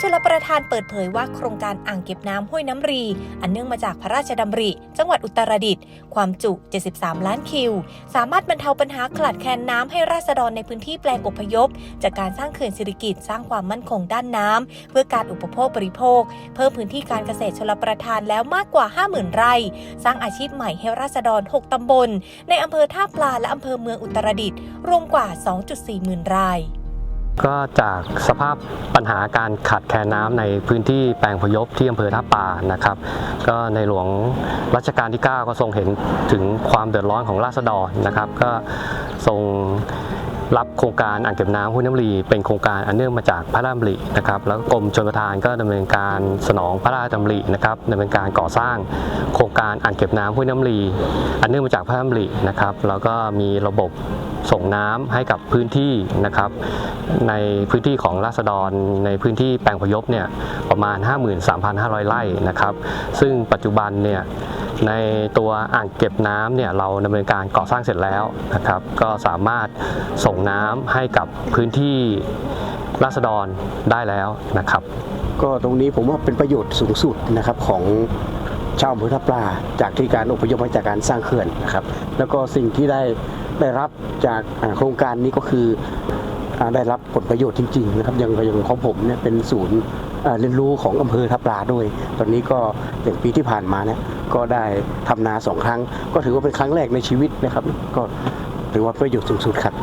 ชลประทานเปิดเผยว่าโครงการอ่างเก็บน้ำห้วยน้ำรี อันเนื่องมาจากพระราชดำริ จังหวัดอุตรดิตถ์ความจุ 73 ล้านคิว สามารถบรรเทาปัญหาขาดแคลนน้ำให้ราษฎรในพื้นที่แปลงอพยพ จากการสร้างเขื่อนสิริกิตสร้างความมั่นคงด้านน้ำเพื่อการอุปโภคบริโภค เพิ่มพื้นที่การเกษตรชลประทานแล้วมากกว่า 50,000 ไร่ สร้างอาชีพใหม่ให้ราษฎร 6 ตำบล ในอำเภอท่าปลาและอำเภอเมืองอุตรดิตถ์รวมกว่า 2.4 หมื่นราย ก็จากสภาพปัญหาการขาดแคลนน้ำในพื้นที่แปลงพยพที่อำเภอท่าป่านะครับ ก็ในหลวงรัชกาลที่ 9 ก็ทรงเห็นถึงความเดือดร้อนของราษฎรนะครับ ก็ทรง รับโครงการอ่างเก็บน้ำห้วยน้ำรีเป็นโครงการอันเนื่องมาจากพระราชดำรินะครับแล้วกรมชลประทานก็ดำเนินการสนองพระราชดำรินะครับดำเนินการก่อสร้างโครงการอ่างเก็บน้ำห้วยน้ำรีอันเนื่องมาจากพระราชดำรินะครับแล้วก็มีระบบส่งน้ำให้กับพื้นที่นะครับ ในพื้นที่ของราษฎรในพื้นที่แปลงพยพเนี่ยประมาณ 53,500 ไร่นะครับ ซึ่งปัจจุบันเนี่ย ในตัวอ่างเก็บน้ำเนี่ยเราดำเนินการก่อสร้างเสร็จแล้วนะครับ ก็สามารถส่งน้ำให้กับพื้นที่ราษฎรได้แล้วนะครับ ก็ตรงนี้ผมว่าเป็นประโยชน์สูงสุดนะครับของชาวอำเภอทับปลาจากที่การอพยพมาจากการสร้างเขื่อนนะครับ แล้วก็สิ่งที่ได้ได้รับจากโครงการนี้ก็คือได้รับผลประโยชน์จริงๆนะครับอย่างอย่างของผมเนี่ยเป็นศูนย์ เรียนรู้ของอำเภอทับปลาด้วย ตอนนี้ก็อย่างปีที่ผ่านมาเนี่ยก็ได้ทำนาสองครั้ง ก็ถือว่าเป็นครั้งแรกในชีวิตนะครับ ก็ถือว่าประโยชน์สูงสุดครับ